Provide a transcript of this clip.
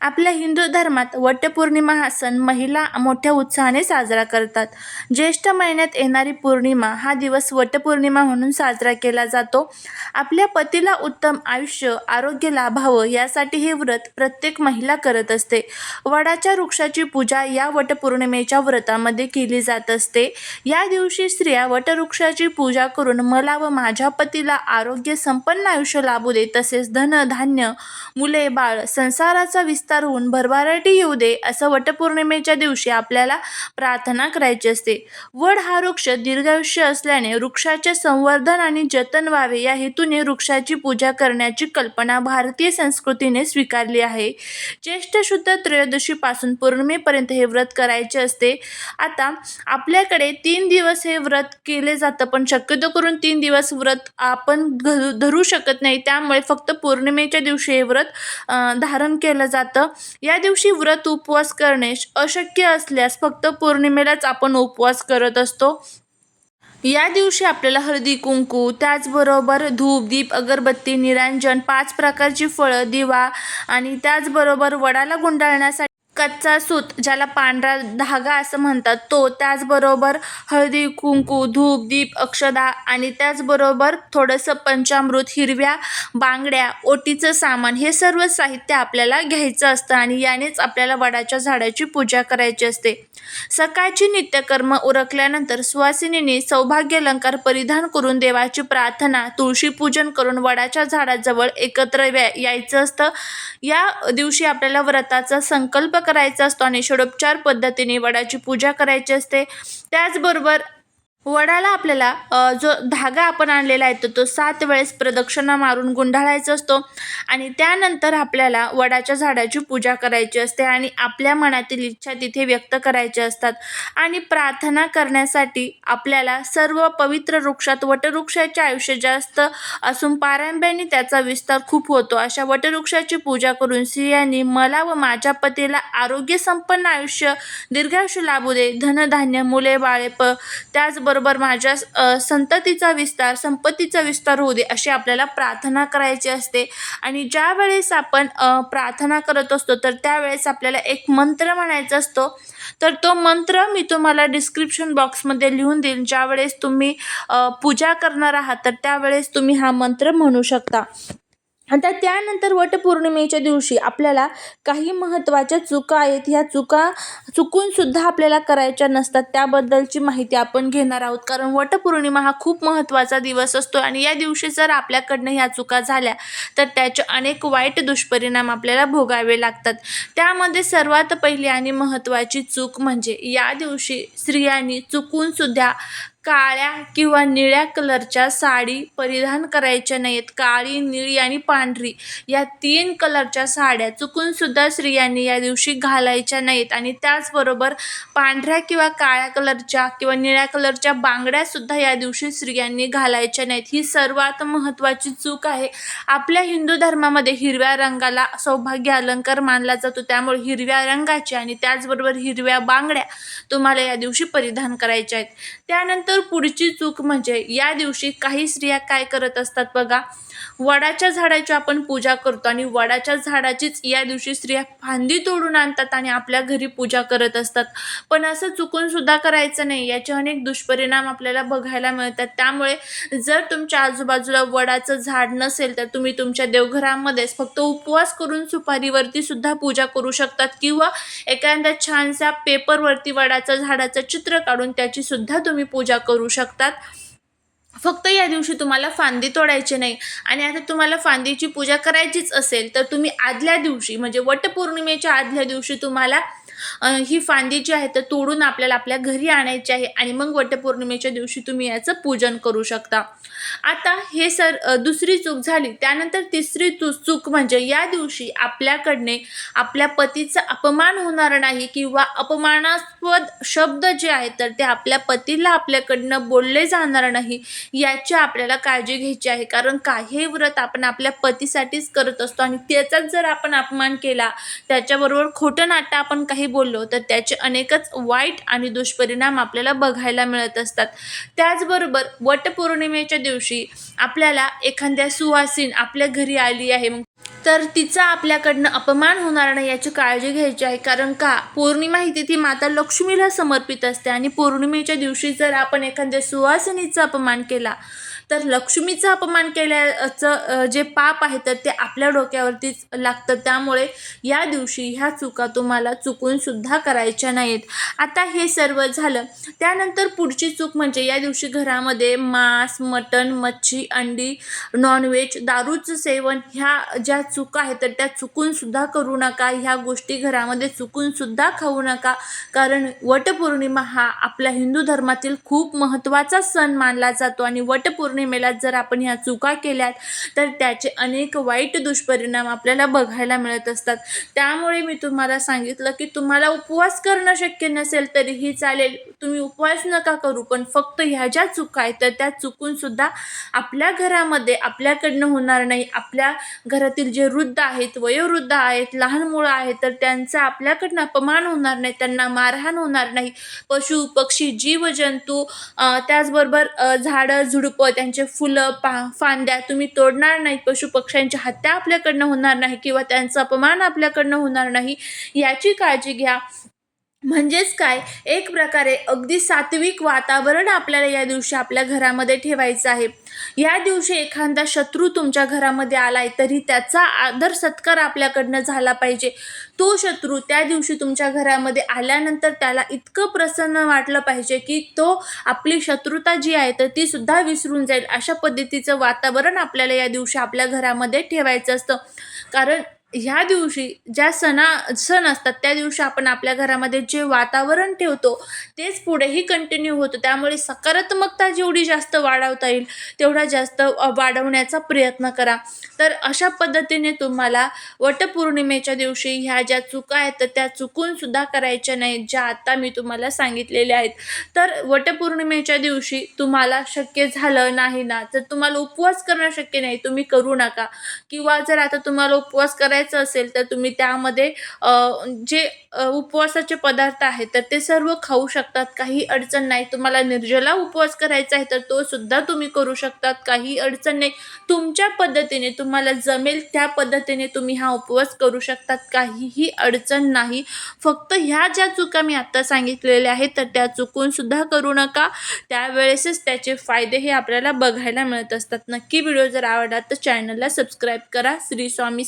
आपल्या हिंदू धर्मात वटपौर्णिमा हा सण महिला मोठ्या उत्साहाने साजरा करतात. ज्येष्ठ महिन्यात येणारी पौर्णिमा हा दिवस वटपौर्णिमा म्हणून साजरा केला जातो. आपल्या पतीला उत्तम आयुष्य आरोग्य लाभावं यासाठी हे व्रत प्रत्येक महिला करत असते. वडाच्या वृक्षाची पूजा या वटपौर्णिमेच्या व्रतामध्ये केली जात असते. या दिवशी स्त्रिया वटवृक्षाची पूजा करून मला व माझ्या पतीला आरोग्य संपन्न आयुष्य लाभू दे तसेच धन धान्य मुले बाळ संसाराचा विस्तार होऊन भरभराटी येऊ दे असं वटपौर्णिमेच्या दिवशी आपल्याला प्रार्थना करायची असते. वड हा वृक्ष दीर्घायुष्य असल्याने वृक्षाचे संवर्धन आणि जतन व्हावे या हेतूने वृक्षाची पूजा करण्याची कल्पना भारतीय संस्कृतीने स्वीकारली आहे. ज्येष्ठ शुद्ध त्रयोदशीपासून पौर्णिमेपर्यंत हे व्रत करायचे असते. आता आपल्याकडे तीन दिवस हे व्रत केले जातं पण शक्यतो करून तीन दिवस व्रत आपण घरू धरू शकत नाही. त्यामुळे फक्त पौर्णिमेच्या दिवशी हे व्रत धारण केलं जातं. या दिवशी व्रत उपवास करणे अशक्य असल्यास फक्त पौर्णिमेलाच आपण उपवास करत असतो. या दिवशी आपल्याला हळदी कुंकू त्याचबरोबर धूप दीप अगरबत्ती निरांजन पाच प्रकारची फळं दिवा आणि त्याचबरोबर वडाला गुंडाळण्यासाठी कच्चा सूत ज्याला पांढरा धागा असं म्हणतात तो त्याचबरोबर हळदी कुंकू धूप दीप अक्षदा आणि त्याचबरोबर थोडंसं पंचामृत हिरव्या बांगड्या ओटीचं सामान हे सर्व साहित्य आपल्याला घ्यायचं असतं आणि यानेच आपल्याला वडाच्या झाडाची पूजा करायची असते. सकाळची नित्यकर्म उरकल्यानंतर सुवासिनीने सौभाग्य अलंकार परिधान करून देवाची प्रार्थना तुळशी पूजन करून वडाच्या झाडाजवळ एकत्र व्या- यायचं असतं. या दिवशी आपल्याला व्रताचा संकल्प करायचा असतो आणि षडोपचार पद्धतीने वडाची पूजा करायची असते. त्याचबरोबर वडाला आपल्याला जो धागा आपण आणलेला आहे तो तो सात वेळेस प्रदक्षिणा मारून गुंडाळायचा असतो आणि त्यानंतर आपल्याला वडाच्या झाडाची पूजा करायची असते आणि आपल्या मनातील इच्छा तिथे व्यक्त करायच्या असतात. आणि प्रार्थना करण्यासाठी आपल्याला सर्व पवित्र वृक्षात वटवृक्षाचे आयुष्य जास्त असून पारंब्याने त्याचा विस्तार खूप होतो. अशा वटवृक्षाची पूजा करून स्त्रियांनी मला व माझ्या पतीला आरोग्य संपन्न आयुष्य दीर्घायुष्य लाभू दे. धनधान्य मुले बाळे प त्याचबरोबर माझ्या संततीचा विस्तार संपत्तीचा विस्तार होऊ दे अशी आपल्याला प्रार्थना करायची असते. आणि ज्या वेळेस आपण प्रार्थना करत असतो तर त्यावेळेस आपल्याला एक मंत्र म्हणायचा असतो. तर तो मंत्र मी तुम्हाला डिस्क्रिप्शन बॉक्समध्ये लिहून देईन. ज्यावेळेस तुम्ही पूजा करणार आहात तर त्यावेळेस तुम्ही हा मंत्र म्हणू शकता. आता त्यानंतर वटपौर्णिमेच्या दिवशी आपल्याला काही महत्त्वाच्या चुका आहेत ह्या चुका चुकूनसुद्धा आपल्याला करायच्या नसतात. त्याबद्दलची माहिती आपण घेणार आहोत. कारण वटपौर्णिमा हा खूप महत्त्वाचा दिवस असतो आणि या दिवशी जर आपल्याकडनं ह्या चुका झाल्या तर त्याचे अनेक वाईट दुष्परिणाम आपल्याला भोगावे लागतात. त्यामध्ये सर्वात पहिली आणि महत्त्वाची चूक म्हणजे या दिवशी स्त्रियांनी चुकूनसुद्धा काळ्या किंवा निळ्या कलरच्या साडी परिधान करायच्या नाहीत. काळी निळी आणि पांढरी या तीन कलरच्या साड्या चुकून सुद्धा स्त्रियांनी या दिवशी घालायच्या नाहीत. आणि त्याचबरोबर पांढऱ्या किंवा काळ्या कलरच्या किंवा निळ्या कलरच्या बांगड्या सुद्धा या दिवशी स्त्रियांनी घालायच्या नाहीत. ही सर्वात महत्त्वाची चूक आहे. आपल्या हिंदू धर्मामध्ये हिरव्या रंगाला सौभाग्य अलंकार मानला जातो. त्यामुळे हिरव्या रंगाची आणि त्याचबरोबर हिरव्या बांगड्या तुम्हाला या दिवशी परिधान करायच्या आहेत. त्यानंतर पुढची चूक म्हणजे या दिवशी काही स्त्रिया काय करत असतात बघा. वडाच्या झाडाची आपण पूजा करतो आणि वडाच्या झाडाचीच या दिवशी स्त्रिया फांदी तोडून आणतात आणि आपल्या घरी पूजा करत असतात. पण असं चुकून सुद्धा करायचं नाही. याचे अनेक दुष्परिणाम आपल्याला बघायला मिळतात. त्यामुळे जर तुमच्या आजूबाजूला वडाचं झाड नसेल तर तुम्ही तुमच्या देवघरामध्येच फक्त उपवास करून सुपारीवरती सुद्धा पूजा करू शकतात किंवा एखाद्या छानशा पेपरवरती वडाचं झाडाचं चित्र काढून त्याची सुद्धा तुम्ही पूजा करू शकतात. फक्त या दिवशी तुम्हाला फांदी तोडायची नाही. आणि आता तुम्हाला फांदीची पूजा करायचीच असेल तर तुम्ही आदल्या दिवशी म्हणजे वटपौर्णिमेच्या आदल्या दिवशी तुम्हाला ही फांदी जी आहे तर तोडून आपल्याला आपल्या घरी आणायची आहे आणि मग वटपौर्णिमेच्या दिवशी तुम्ही याचं पूजन करू शकता. आता हे सर दुसरी चूक झाली. त्यानंतर तिसरी चूक म्हणजे या दिवशी आपल्याकडने आपल्या पतीचा अपमान होणार नाही किंवा अपमानास्पद शब्द जे आहेत तर ते आपल्या पतीला आपल्याकडनं बोलले जाणार नाही याची आपल्याला काळजी घ्यायची आहे. कारण काही व्रत आपण आपल्या पतीसाठीच करत असतो आणि त्याचाच जर आपण अपमान केला त्याच्याबरोबर खोटं नाटं आपण काही बोललो तर त्याचे अनेकच वाईट आणि दुष्परिणाम आपल्याला बघायला मिळत असतात. त्याचबरोबर वटपौर्णिमेच्या दिवशी आपल्याला एखाद्या सुवासीन आपल्या घरी आली आहे. मग तर तिचा आपल्याकडनं अपमान होणार नाही याची काळजी घ्यायची आहे. कारण का? पौर्णिमा ही तिथी माता लक्ष्मीला समर्पित असते आणि पौर्णिमेच्या दिवशी जर आपण एखाद्या सुवासिनीचा अपमान केला तर लक्ष्मीचा अपमान केल्याचं जे पाप आहे तर ते आपल्या डोक्यावरतीच लागतं. त्यामुळे या दिवशी ह्या चुका तुम्हाला चुकून सुद्धा करायच्या नाहीत. आता हे सर्व झालं. त्यानंतर पुढची चूक म्हणजे या दिवशी घरामध्ये मांस मटण मच्छी अंडी नॉनव्हेज दारूचं सेवन ह्या ज्या चुका आहेत तर त्या चुकून सुद्धा करू नका. ह्या गोष्टी घरामध्ये चुकून सुद्धा खाऊ नका. कारण वटपौर्णिमा हा आपल्या हिंदू धर्मातील खूप महत्त्वाचा सण मानला जातो आणि वटपौर्णिमा वटपौर्णिमेला जर आपण ह्या चुका केल्यात तर त्याचे अनेक वाईट दुष्परिणाम आपल्याला बघायला मिळत असतात. त्यामुळे मी तुम्हाला सांगितलं की तुम्हाला उपवास करणं शक्य नसेल तरीही चालेल. तुम्ही उपवास नका करू पण फक्त ह्या ज्या चुका आहेत तर त्या चुकूनसुद्धा आपल्या घरामध्ये आपल्याकडनं होणार नाही. आपल्या घरातील जे वृद्ध आहेत वयोवृद्ध आहेत लहान मुलं आहेत तर त्यांचा आपल्याकडनं अपमान होणार नाही त्यांना मारहाण होणार नाही. पशु पक्षी जीवजंतू त्याचबरोबर झाडं झुडपं त्यांचे फुलं पा फांद्या तुम्ही तोडणार नाही पशु पक्ष्यांची हत्या आपल्याकडनं होणार नाही किंवा त्यांचा अपमान आपल्याकडनं होणार नाही. याची काळजी घ्या. म्हणजेच काय? एक प्रकारे अगदी सात्विक वातावरण आपल्याला या दिवशी आपल्या घरामध्ये ठेवायचं आहे. या दिवशी एखादा शत्रू तुमच्या घरामध्ये आलाय तरी त्याचा आदर सत्कार आपल्याकडनं झाला पाहिजे. तो शत्रू त्या दिवशी तुमच्या घरामध्ये आल्यानंतर त्याला इतकं प्रसन्न वाटलं पाहिजे की तो आपली शत्रुता जी आहे तर ती सुद्धा विसरून जाईल. अशा पद्धतीचं वातावरण आपल्याला या दिवशी आपल्या घरामध्ये ठेवायचं असतं. कारण ह्या दिवशी ज्या सणा सण असतात त्या दिवशी आपण आपल्या घरामध्ये जे वातावरण ठेवतो तेच पुढेही कंटिन्यू होतं. त्यामुळे सकारात्मकता जेवढी जास्त वाढवता येईल तेवढा जास्त वाढवण्याचा प्रयत्न करा. तर अशा पद्धतीने तुम्हाला वटपौर्णिमेच्या दिवशी ह्या ज्या चुका आहेत तर त्या चुकूनसुद्धा करायच्या नाहीत ज्या आता मी तुम्हाला सांगितलेल्या आहेत. तर वटपौर्णिमेच्या दिवशी तुम्हाला शक्य झालं नाही ना तर तुम्हाला उपवास करणं शक्य नाही. तुम्ही करू नका. किंवा जर आता तुम्हाला उपवास करायचं असेल तर तुम्ही त्यामध्ये जे उपवासाचे पदार्थ आहेत तर ते सर्व खाऊ शकतात. काही अडचण नाही. तुम्हाला निर्जला उपवास करायचा आहे तर तो सुद्धा तुम्ही करू शकतात. काही अडचण नाही. तुमच्या पद्धतीने तुम्हाला जमेल त्या पद्धतीने तुम्ही हा उपवास करू शकतात. काहीही अडचण नाही. फक्त ह्या ज्या चुका मी आत्ता सांगितलेल्या आहेत तर त्या चुकून सुद्धा करू नका. त्यावेळेसच त्याचे फायदे हे आपल्याला बघायला मिळत असतात. नक्की व्हिडिओ जर आवडला तर चॅनलला सबस्क्राईब करा. श्री स्वामी